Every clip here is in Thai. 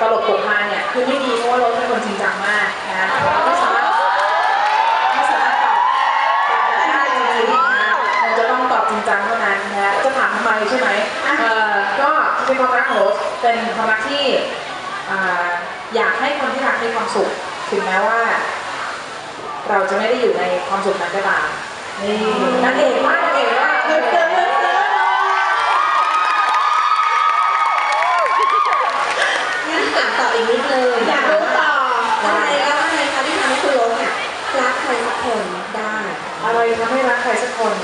ตลกปกมาเนี่ยคือไม่ดีเพราะว่าเราเป็นคนจริงจังมากนะไม่สามารถไม่สามารถตอบแบบได้จริงๆนะเราจะต้องตอบจริงจังเท่านั้นนะจะถามทำไมใช่ไหมเออก็เป็นความรักของโรสเป็นความรักที่อยากให้คนที่รักมีความสุขถึงแม้ว่า เราจะไม่ได้อยู่ในความสุขนั้นก็ตามนี่นางเอกมากนางเอกมาเดินเดินเดินเดิน งั้น ถามต่ออีกนิดนึงอยากรู้ต่ออะไรแล้วอะไรคะที่ทำให้คุณโรสเนี่ยรักใครสักคนได้อะไรทำให้รักใครสักคน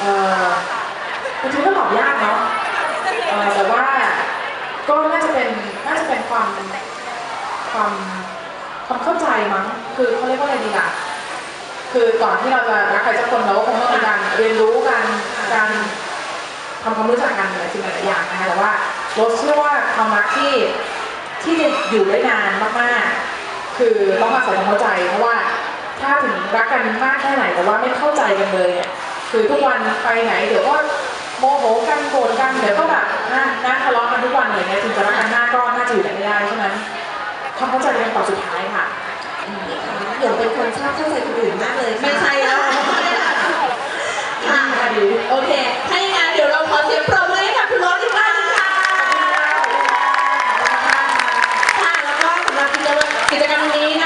เอ่อจริงๆก็ตอบยากเนาะเอ่อแต่ว่าก็น่าจะเป็นน่าจะเป็นความความความเข้าใจมั้งคือเขาเรียกว่าอะไรดีล่ะคือก่อนที่เราจะรักใครสักคนเราก็คงต้องมีการเรียนรู้กันการทำความรู้จักกันหลายสิ่งหลายอย่างนะคะแต่ว่าโรสเชื่อว่าความรักที่ ที่จะอยู่ได้นานมากๆ คือต้องอาศัยความเข้าใจเพราะว่าถ้าถึงรักกันมากแค่ไหนแต่ว่าไม่เข้าใจกันเลยเนี่ยคือทุกวันไปไหนเดี๋ยวก็โมโหกันโกรธกันเดี๋ยวก็แบบน่าน่าทะเลาะกันทุกวันเลยเนี่ยถึงจะรักกันมากก็น่าจะอยู่กันไม่ได้เพราะฉะนั้นความเข้าใจเป็นคำตอบสุดท้ายค่ะหนูเป็นคนชอบเข้าใจคนอื่นมากเลยค่ะไม่ใช่ kita akan menginap